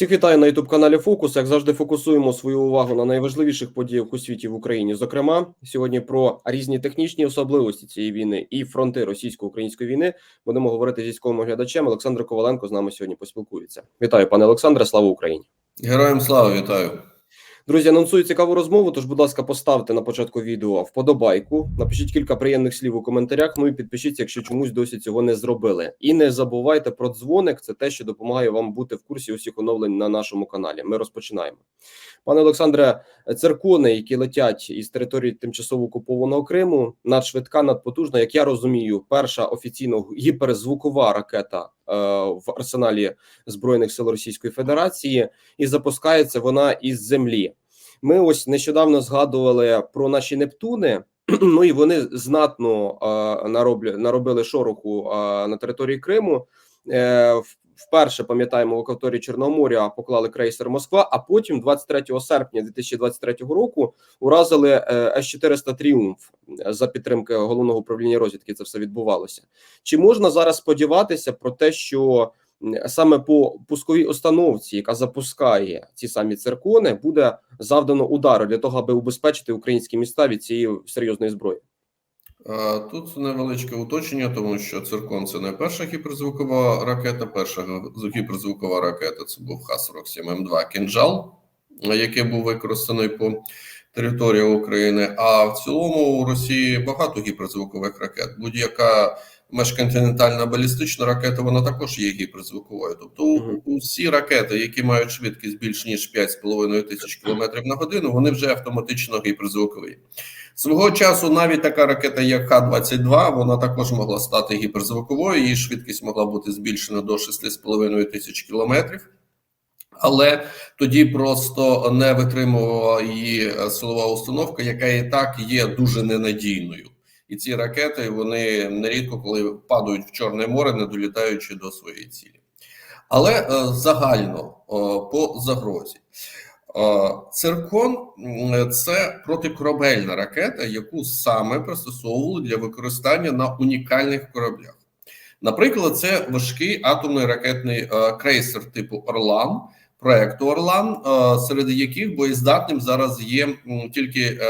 Всіх вітаю на youtube каналі Фокус. Як завжди, фокусуємо свою увагу на найважливіших подіях у світі в Україні. Зокрема, сьогодні про різні технічні особливості цієї війни і фронти російсько-української війни будемо говорити з військовим оглядачем. Олександр Коваленко з нами сьогодні поспілкується. Вітаю, пане Олександре. Слава Україні! Героям слава вітаю. Друзі, анонсую цікаву розмову. Тож, будь ласка, поставте на початку відео вподобайку, напишіть кілька приємних слів у коментарях. Ну і підпишіться, якщо чомусь досі цього не зробили. І не забувайте про дзвоник. Це те, що допомагає вам бути в курсі усіх оновлень на нашому каналі. Ми розпочинаємо. Пане Олександре, циркони, які летять із території тимчасово окупованого Криму, надшвидка, надпотужна, як я розумію, перша офіційно гіперзвукова ракета е, в арсеналі збройних сил Російської Федерації, і запускається вона із землі. Ми ось нещодавно згадували про наші Нептуни. Ну і вони знатно нароблю, наробили шороху на території Криму. Е, вперше пам'ятаємо в акваторії Чорноморя поклали крейсер Москва. А потім, 23 серпня 2023 року, уразили е, С-400 Тріумф за підтримки головного управління розвідки. Це все відбувалося. Чи можна зараз сподіватися про те, що саме по пусковій установці, яка запускає ці самі циркони, буде завдано удару для того, аби убезпечити українські міста від цієї серйозної зброї? Е, Тут невеличке уточнення, тому що циркон це не перша гіперзвукова ракета. Перша гіперзвукова ракета це був Х-47М2 Кінжал, який був використаний по території України. А в цілому у Росії багато гіперзвукових ракет. Будь-яка межконтинентальна балістична ракета, вона також є гіперзвуковою. Тобто, усі ракети, які мають швидкість більш ніж 5,5 тисяч кілометрів на годину, вони вже автоматично гіперзвукові. Свого часу навіть така ракета, як Х-22, вона також могла стати гіперзвуковою. Її швидкість могла бути збільшена до 6,5 тисяч кілометрів. Але тоді просто не витримувала її е, силова установка, яка і так є дуже ненадійною. І ці ракети вони нерідко, коли падають в Чорне море, не долітаючи до своєї цілі. Але е, загально е, по загрозі. Е, Циркон це протикорабельна ракета, яку саме пристосовували для використання на унікальних кораблях. Наприклад, це важкий атомний ракетний крейсер типу Орлан, проекту Орлан, серед яких боєздатним зараз є тільки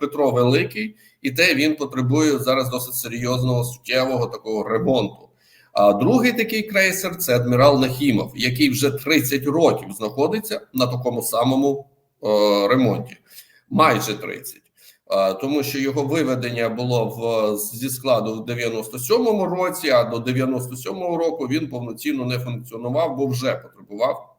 Петро Великий, і те він потребує зараз досить серйозного суттєвого такого ремонту. А другий такий крейсер це адмірал Нахімов, який вже 30 років знаходиться на такому самому е, ремонті, майже 30. Е, Тому що його виведення було в зі складу в 97-му році, а до 97-го року він повноцінно не функціонував, бо вже потребував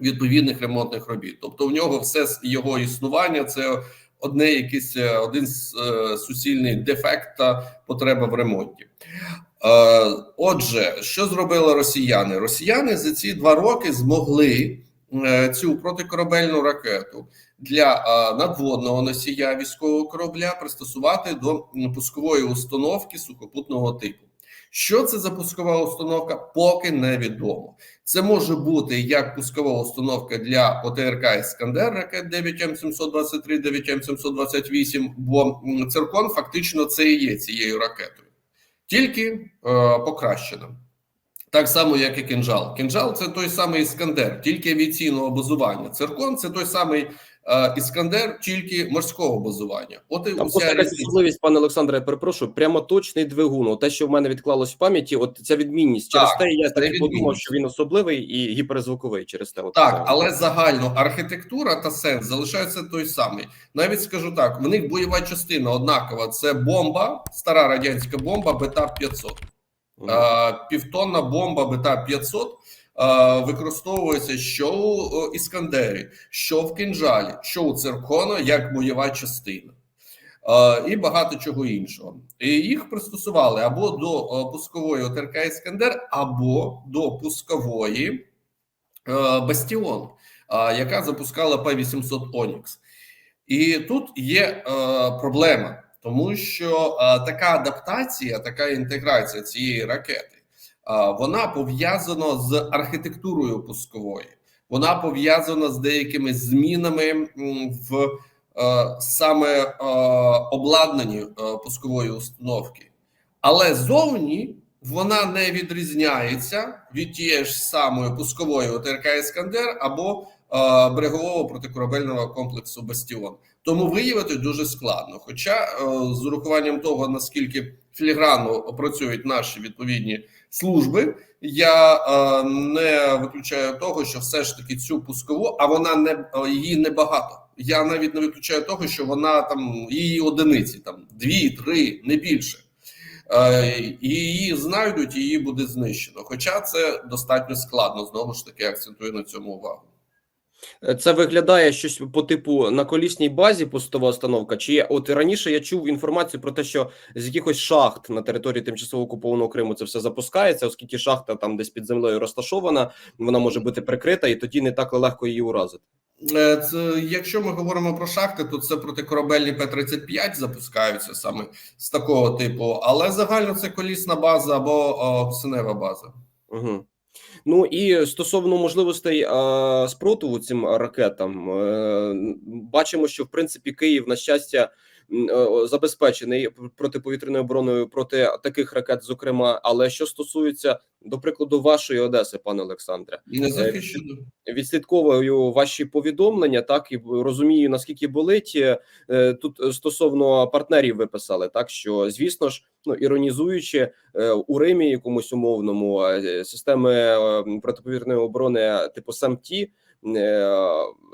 відповідних ремонтних робіт. Тобто, в нього все його існування це одне якийсь е, один е, суцільний дефект та потреба в ремонті. Е, Отже, що зробили росіяни? Росіяни за ці два роки змогли цю протикорабельну ракету для надводного носія військового корабля пристосувати до пускової установки сухопутного типу. Що це за пускова установка? Поки невідомо. Це може бути як пускова установка для ОТРК Іскандер ракет 9М723, 9М728, бо циркон фактично це і є цією ракетою, тільки е, покращена. Так само, як і кінжал. Кінжал це той самий іскандер, тільки авіаційного базування. Циркон це той самий іскандер, тільки морського базування. От і Там уся просто якась пане Олександре, я перепрошую, прямо точний двигун. Те, що в мене відклалось в пам'яті, от ця відмінність. Через Так, те я так подумав, що він особливий і гіперзвуковий через те. От, Так, це. але загально архітектура та сенс залишаються той самий. Навіть скажу так: в них бойова частина однакова. Це бомба, стара радянська бомба БТА 500. Мгм. Е, Півтонна бомба БТА 500 е, використовується що у е, Іскандері, що в Кінжалі, що у Циркона як бойова частина. Е, І багато чого іншого. І їх пристосували або до е, пускової ОТРК Іскандер, або до пускової е, Бастіон, е, яка запускала П-800 Онікс. І тут є е, проблема, тому що е, така адаптація, така інтеграція цієї ракети, е, вона пов'язана з архітектурою пускової, вона пов'язана з деякими змінами в е, саме е, обладнанні е, пускової установки. Але зовні вона не відрізняється від тієї ж самої пускової ОТРК Іскандер або берегового протикорабельного комплексу Бастіон. Тому виявити дуже складно. Хоча з урахуванням того, наскільки філігранно працюють наші відповідні служби, я е, не виключаю того, що все ж таки цю пускову, а вона не її небагато. Я навіть не виключаю того, що вона там її одиниці, там дві, три, не більше. Е, її знайдуть, її буде знищено. Хоча це достатньо складно. Знову ж таки, акцентую на цьому увагу. Е, Це виглядає щось по типу на колісній базі пустова установка. Чи є- от раніше я чув інформацію про те, що з якихось шахт на території тимчасово окупованого Криму це все запускається, оскільки шахта там десь під землею розташована, вона може бути прикрита, і тоді не так легко її уразити. Е, Це, якщо ми говоримо про шахти, то це протикорабельні П-35 запускаються саме з такого типу, але загально це колісна база або синева база. Угу. Ну і стосовно можливостей е, спротиву цим ракетам, е, бачимо, що в принципі Київ на щастя е, забезпечений протиповітряною обороною проти таких ракет, зокрема. Але що стосується до прикладу вашої Одеси, пане Олександре, Не захищено. відслідковую ваші повідомлення, так і розумію наскільки болить Е, тут е, стосовно партнерів. Ви писали так, що звісно ж, ну іронізуючи е, у Римі якомусь умовному е, системи протиповірної оборони типу САМТ е,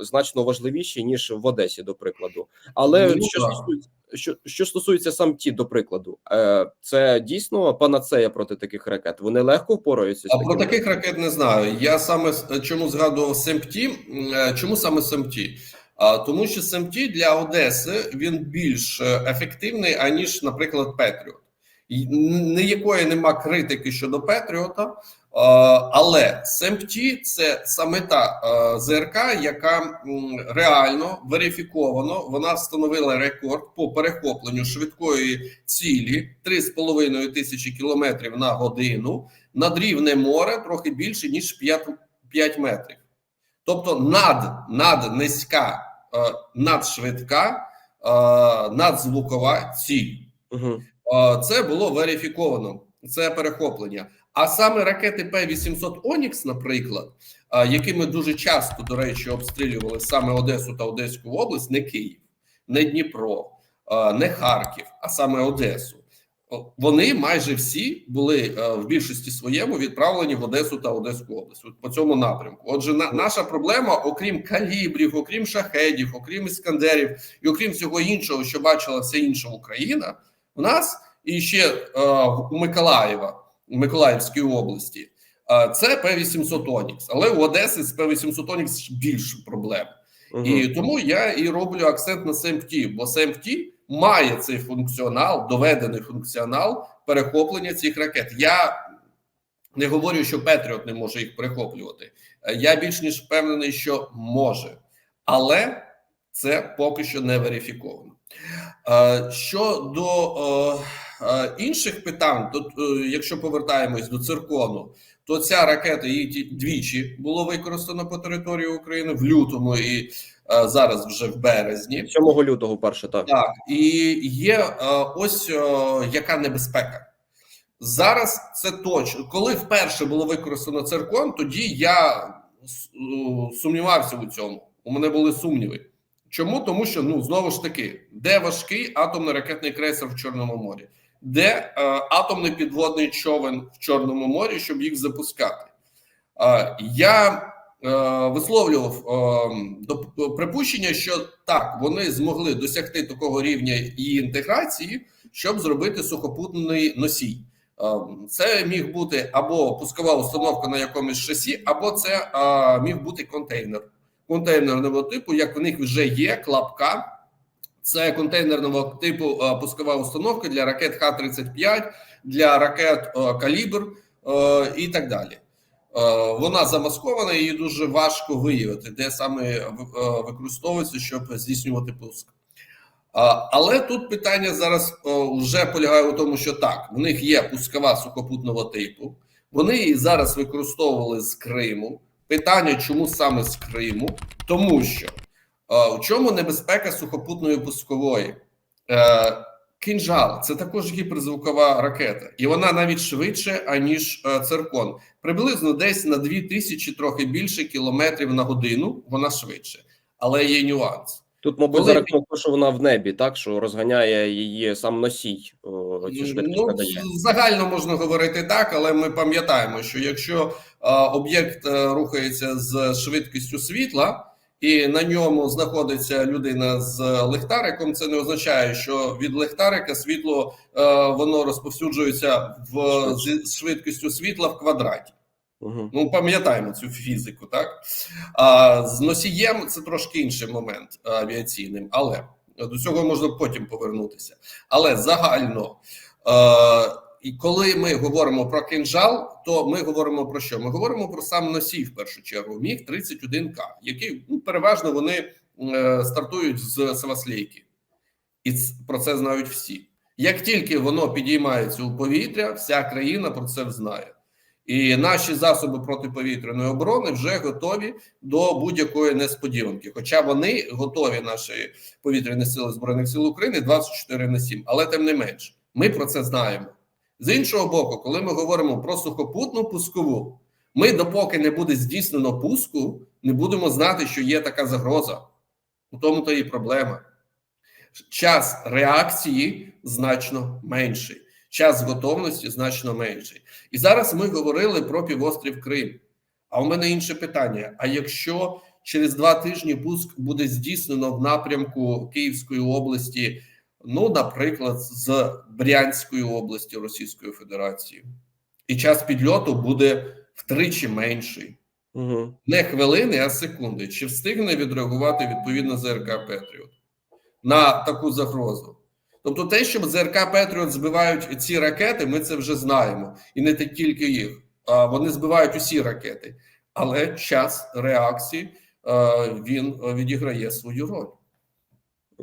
значно важливіші ніж в Одесі, до прикладу. Але Ну, що стосується що, що стосується САМТ, до прикладу, е, це дійсно панацея проти таких ракет. Вони легко впораються з А про таких ракет не знаю. Я саме чому згадував СМТ. Чому саме СМТ? А тому, що СМТ для Одеси він більш е, ефективний аніж, наприклад, Петріот. Ніякої нема критики щодо Петріота, але СМТ – це саме та е, ЗРК, яка реально верифіковано вона встановила рекорд по перехопленню швидкої цілі 3,5 тисячі кілометрів на годину над рівнем моря трохи більше ніж 5, 5 метрів. Тобто над, над низька, е, надшвидка, е, надзвукова ціль. Угу. Е, Це було верифіковано. Це перехоплення. А саме ракети П-800 Онікс, наприклад, е, якими дуже часто, до речі, обстрілювали саме Одесу та Одеську область, не Київ, не Дніпро, е, не Харків, а саме Одесу. Вони майже всі були в більшості своєму відправлені в Одесу та Одеську область от по цьому напрямку. Отже, на, наша проблема, окрім калібрів, окрім шахедів, окрім іскандерів і окрім всього іншого, що бачила вся інша Україна, у нас і ще е, у Миколаєва, у Миколаївській області, е, це П-800 Онікс. Але у Одеси з П-800 Онікс більше проблем. Угу. І тому я і роблю акцент на СМТ, бо СМТ має цей функціонал, доведений функціонал перехоплення цих ракет. Я не говорю, що Петріот не може їх перехоплювати. Е, Я більш ніж впевнений, що може, але це поки що не верифіковано. Е, Щодо е, е, інших питань, то якщо повертаємось до циркону, то ця ракета її двічі було використано по території України в лютому і зараз вже в березні. 7 лютого перше так. Так, і є ось яка небезпека. Зараз це точно. Коли вперше було використано циркон, тоді я сумнівався у цьому. У мене були сумніви. Чому? Тому що ну знову ж таки, де важкий атомно-ракетний крейсер в Чорному морі, де е, атомний підводний човен в Чорному морі, щоб їх запускати. Е, я е, висловлював е, припущення, що так вони змогли досягти такого рівня її інтеграції, щоб зробити сухопутний носій. Е, Це міг бути або пускова установка на якомусь шасі, або це е, міг бути контейнер контейнерного типу, як в них вже є клапка. Це контейнерного типу е, пускова установка для ракет Х-35, для ракет е, Калібр е, і так далі. Вона замаскована, її дуже важко виявити, де саме використовується, щоб здійснювати пуск. Але тут питання зараз вже полягає у тому, що так, в них є пускова сухопутного типу, вони її зараз використовували з Криму. Питання, чому саме з Криму? Тому що е, в чому небезпека сухопутної пускової? Е, Кинжал це також гіперзвукова ракета, і вона навіть швидше, аніж е, циркон. Приблизно десь на 2000, трохи більше кілометрів на годину. Вона швидше, але є нюанс. Тут, мабуть, Коли- за рахунок того, що вона в небі, так що розганяє її сам носій. О, Ну, надає. загально можна говорити так, але ми пам'ятаємо, що якщо об'єкт е, рухається з швидкістю світла, і на ньому знаходиться людина з ліхтариком, це не означає, що від ліхтарика світло е, воно розповсюджується в зі швидкістю світла в квадраті. Угу. Ну, пам'ятаємо цю фізику, так? А з носієм це трошки інший момент авіаційним, але до цього можна потім повернутися. Але загально, е, і коли ми говоримо про кинжал, то ми говоримо про що? Ми говоримо про сам носій в першу чергу. Міг 31К, який ну, переважно вони е, стартують з Севаслейки. І про це знають всі. Як тільки воно підіймається у повітря, вся країна про це знає. І наші засоби протиповітряної оборони вже готові до будь-якої несподіванки. Хоча вони готові, наші повітряні сили збройних сил України 24 на 7. Але тим не менш, ми про це знаємо. З іншого боку, коли ми говоримо про сухопутну пускову, ми, допоки не буде здійснено пуску, не будемо знати, що є така загроза. У тому то і проблема. Час реакції значно менший, час готовності значно менший. І зараз ми говорили про півострів Крим. А у мене інше питання: а якщо через два тижні пуск буде здійснено в напрямку Київської області, ну, наприклад, з Брянської області Російської Федерації, і час підльоту буде втричі менший. Угу. Не хвилини, а секунди. Чи встигне відреагувати відповідно ЗРК Петріот на таку загрозу? Тобто, те, що ЗРК Петріот збивають ці ракети, ми це вже знаємо, і не тільки їх. А вони збивають усі ракети, але час реакції е, він відіграє свою роль.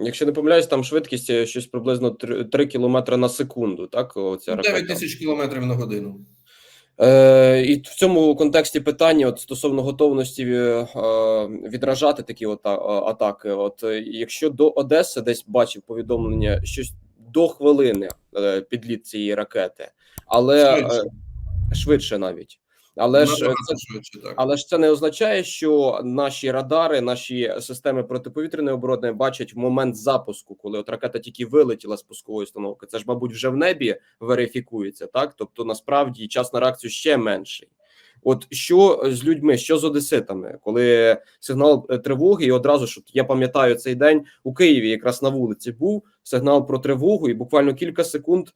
Якщо не помиляюсь, там швидкість е, щось приблизно 3, 3 км на секунду, так? Оця 9 ракета. тисяч кілометрів на годину. Е, і в цьому контексті питання от стосовно готовності е, відражати такі от, а, атаки. От е, якщо до Одеси десь бачив повідомлення, щось до хвилини е, підліт цієї ракети, але Швидше. швидше, швидше навіть. Але ж це але ж це не означає, що наші радари, наші системи протиповітряної оборони бачать в момент запуску, коли от ракета тільки вилетіла з пускової установки. Це ж, мабуть, вже в небі верифікується, так тобто насправді час на реакцію ще менший. От що з людьми, що з одеситами, коли сигнал е, тривоги, і одразу ж я пам'ятаю цей день у Києві, якраз на вулиці був сигнал про тривогу, і буквально кілька секунд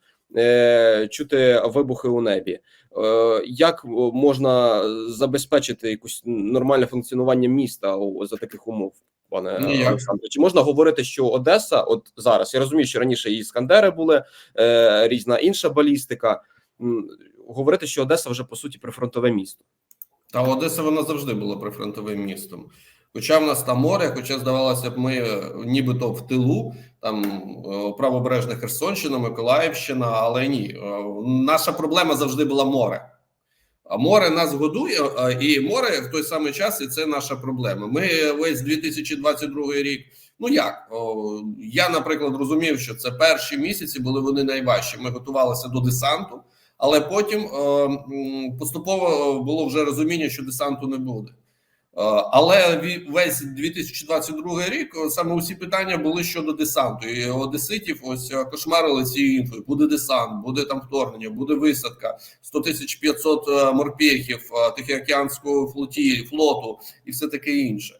чути вибухи у небі. Е, як можна забезпечити якусь нормальне функціонування міста за таких умов, пане. Олександре? Чи можна говорити, що Одеса, от зараз я розумію, що раніше і іскандери були е, різна інша балістика. Говорити, що Одеса вже по суті прифронтове місто. Та Одеса вона завжди була прифронтовим містом. Хоча в нас там море, хоча здавалося б, ми е, нібито в тилу, там е, правобережна Херсонщина, Миколаївщина, але ні. Е, Наша проблема завжди була море. А море нас годує, і море в той самий час і це наша проблема. Ми весь 2022 рік. Ну як я, наприклад, розумів, що це перші місяці були вони найважчі. Ми готувалися до десанту, але потім поступово було вже розуміння, що десанту не буде. Е, Але весь 2022 рік е, саме усі питання були щодо десанту. І одеситів ось е, кошмарили цією інфою. Буде десант, буде там вторгнення, буде висадка, 100 тисяч 500 е, морпехів е, Тихоокеанського флоті, флоту і все таке інше.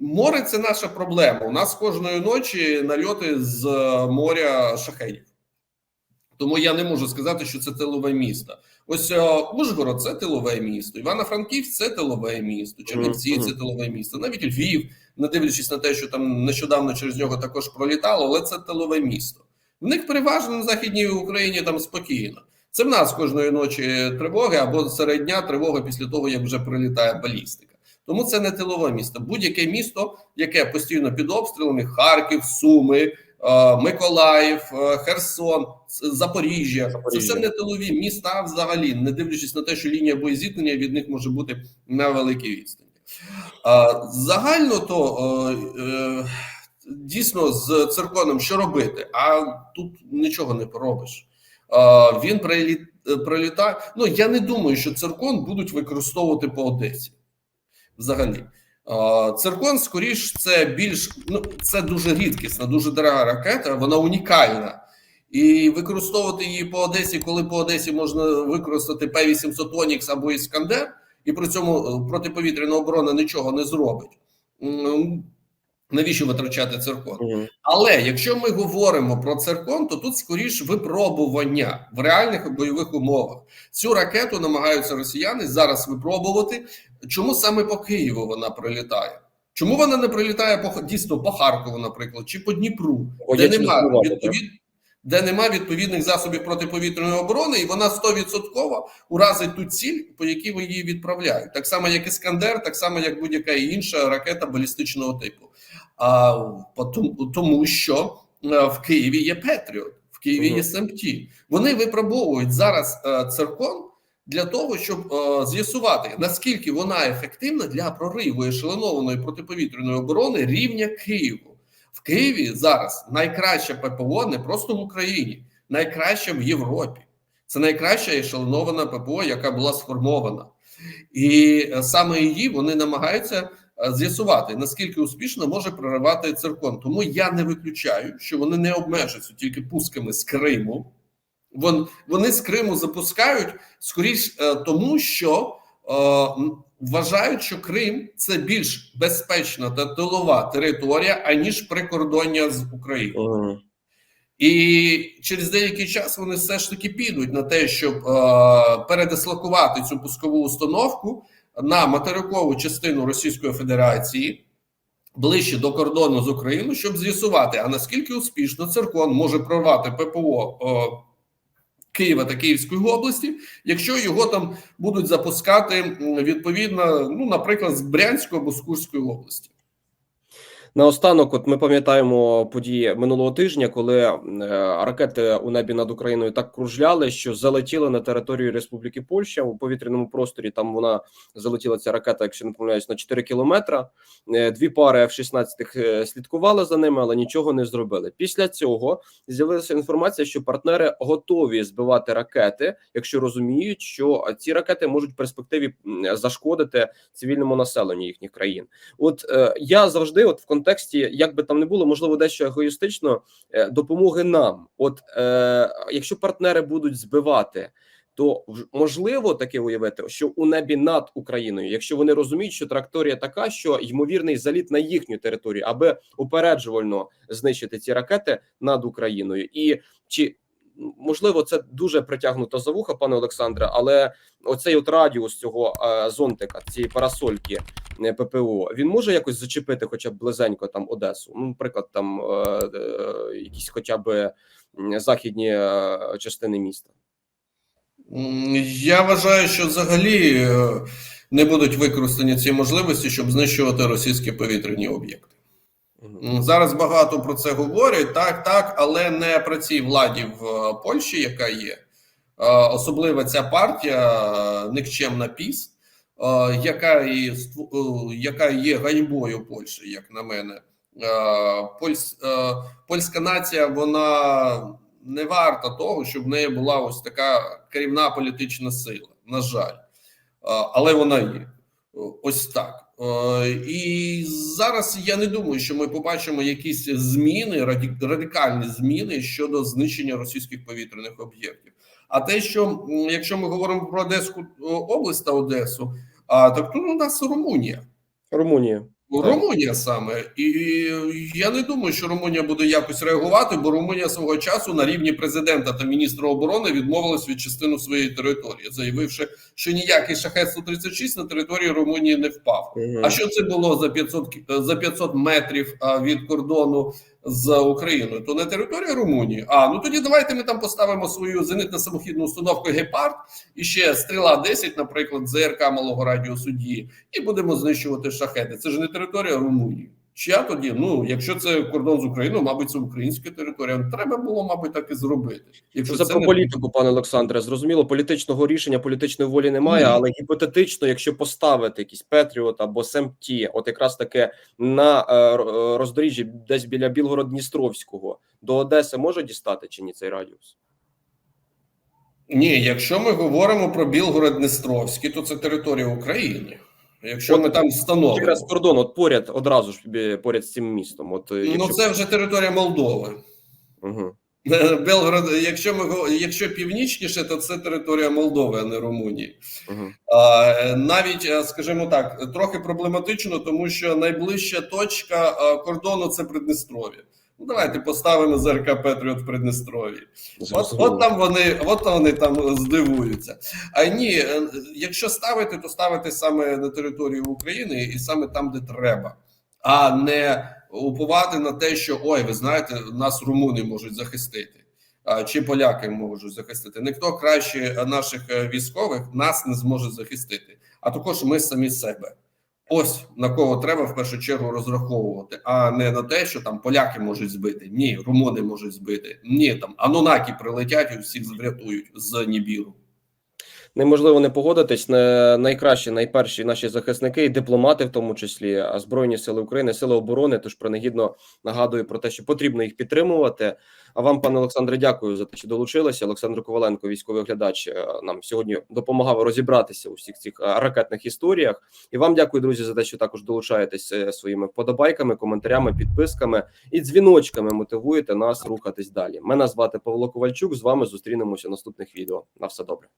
Море це наша проблема. У нас кожної ночі нальоти з моря шахедів. Тому я не можу сказати, що це тилове місто. Ось е, Ужгород це тилове місто, Івано-Франківськ це тилове місто, Чернівці це тилове місто, навіть Львів, не дивлячись на те, що там нещодавно через нього також пролітало, але це тилове місто. В них переважно на західній Україні там спокійно. Це в нас кожної ночі тривоги або серед дня тривога після того, як вже прилітає балістика. Тому це не тилове місто. Будь-яке місто, яке постійно під обстрілами: Харків, Суми, Миколаїв, е, Херсон, С- Запоріжжя. Це все не тилові міста взагалі, не дивлячись на те, що лінія боєзіткнення від них може бути на великій відстані. Загально то е, е, дійсно з цирконом що робити, а тут нічого не поробиш. Він прилітає. Ну я не думаю, що циркон будуть використовувати по Одесі. Взагалі, циркон, скоріш, це більш ну це дуже рідкісна, дуже дорога ракета. Вона унікальна. І використовувати її по Одесі, коли по Одесі можна використати П-800 Онікс або Іскандер, і при цьому е, протиповітряна оборона нічого не зробить. Навіщо витрачати циркон? Але якщо ми говоримо про циркон, то тут скоріш випробування в реальних бойових умовах. Цю ракету намагаються росіяни зараз випробувати. Чому саме по Києву вона прилітає? Чому вона не прилітає по дійсно по Харкову, наприклад, чи по Дніпру, О, де немає відповід... де нема відповідних засобів протиповітряної оборони, і вона 100% уразить ту ціль, по якій ви її відправляють. Так само, як Іскандер, так само, як будь-яка інша ракета балістичного типу. А тому, що е, в Києві є Петріот, в Києві Мгм. є СМТ. Вони випробовують зараз е, циркон для того, щоб е, з'ясувати наскільки вона ефективна для прориву ешелонованої протиповітряної оборони рівня Києву. В Києві зараз найкраще ППО не просто в Україні, найкраще в Європі. Це найкраща ешелонована ППО, яка була сформована, і е, саме її вони намагаються е, з'ясувати наскільки успішно може проривати циркон. Тому я не виключаю, що вони не обмежуються тільки пусками з Криму. Вон вони з Криму запускають скоріш е, тому, що е, вважають, що Крим це більш безпечна та тилова територія, аніж прикордоння з Україною. І через деякий час вони все ж таки підуть на те, щоб е, передислокувати цю пускову установку на материкову частину Російської Федерації ближче до кордону з Україною, щоб з'ясувати, а наскільки успішно циркон може прорвати ППО е, Києва та Київської області, якщо його там будуть запускати відповідно, ну наприклад, з Брянської або з Курської області. Наостанок, от ми пам'ятаємо події минулого тижня, коли е, ракети у небі над Україною так кружляли, що залетіли на територію Республіки Польща у повітряному просторі. Там вона залетіла ця ракета, якщо не помиляюсь, на 4 кілометра. Е, Дві пари F-16 е, слідкували за ними, але нічого не зробили. Після цього з'явилася інформація, що партнери готові збивати ракети, якщо розуміють, що ці ракети можуть в перспективі зашкодити цивільному населенню їхніх країн. От я завжди, от в контексті, як би там не було, можливо, дещо егоїстично е, допомоги нам. От е, якщо партнери будуть збивати. То можливо таке уявити, що у небі над Україною, якщо вони розуміють, що траєкторія така, що ймовірний заліт на їхню територію, аби упереджувально знищити ці ракети над Україною, і чи можливо це дуже притягнуто за вуха, пане Олександре, але оцей от радіус цього е, зонтика, цієї парасольки е, ППО, він може якось зачепити, хоча б близенько там Одесу. Ну, наприклад, там е, якісь, хоча б західні частини міста. Я вважаю, що взагалі не будуть використані ці можливості, щоб знищувати російські повітряні об'єкти. Зараз багато про це говорять, так, так, але не про цій владі в е, Польщі, яка є. Е, Особливо ця партія е, Никчемна Піс, яка, і, яка є ганьбою Польщі, як на мене. Польс, е, польська нація вона не варта того, щоб в неї була ось така керівна політична сила. На жаль, але вона є. Ось так. Е, І зараз я не думаю, що ми побачимо якісь зміни, радикальні зміни щодо знищення російських повітряних об'єктів. А те, що якщо ми говоримо про Одеську область та Одесу, а так тут у нас Румунія. Румунія. Румунія саме, і я не думаю, що Румунія буде якось реагувати, бо Румунія свого часу на рівні президента та міністра оборони відмовилась від частину своєї території, заявивши, що ніякий шахет 136 на території Румунії не впав. Угу. А що це було за 500, кі- за 500 метрів від кордону з Україною? То не територія Румунії. А ну тоді давайте ми там поставимо свою зенитно-самохідну установку Гепард і ще стріла 10, наприклад, ЗРК малого радіусу дії, і будемо знищувати шахети. Це ж не територія Румунії. Чия тоді? Ну, якщо це кордон з Україною, мабуть, це українська територія. Треба було, мабуть, так і зробити. Якщо Це, це про не політику, пане Олександре. Зрозуміло, політичного рішення, політичної волі немає, Ні. але гіпотетично, якщо поставити якийсь Петріот або СМТ, от якраз таке на е, е, роздоріжжі десь біля Білгород-Дністровського до Одеси може дістати чи ні цей радіус? Ні, якщо ми говоримо про Білгород-Дністровський, то це територія України. Якщо От ми там встановимо, Якраз кордон, от поряд одразу ж поряд з цим містом. От е, ну це вже територія Молдови. угу. Белгород, якщо ми якщо північніше, то це територія Молдови, а не Румунії. Угу. А, е, навіть, е, скажімо так, трохи проблематично, тому що найближча точка е, кордону це Придністров'я. Ну, давайте поставимо ЗРК Петріот в Придністров'ї. От, от там вони, от вони там здивуються. А ні, е, якщо ставити, то ставити саме на територію України і саме там, де треба, а не уповати на те, що ой, ви знаєте, нас румуни можуть захистити. Чи поляки можуть захистити? Ніхто краще наших е, військових нас не зможе захистити, а також ми самі себе. Ось на кого треба в першу чергу розраховувати, а не на те, що там поляки можуть збити. Ні, румуни можуть збити. Ні, там анунаки прилетять і всіх врятують з Нібіру. Неможливо не погодитись. Не найкращі, найперші наші захисники і дипломати, в тому числі а збройні сили України, сили оборони. Тож принагідно нагадую про те, що потрібно їх підтримувати. А вам, пане Олександре, дякую за те, що долучилися. Олександр Коваленко, військовий оглядач, е, нам сьогодні допомагав розібратися у всіх цих е, ракетних історіях. І вам дякую, друзі, за те, що також долучаєтесь е, своїми вподобайками, коментарями, підписками і дзвіночками. Мотивуєте нас рухатись далі. Мене звати Павло Ковальчук. З вами зустрінемося в наступних відео. На все добре.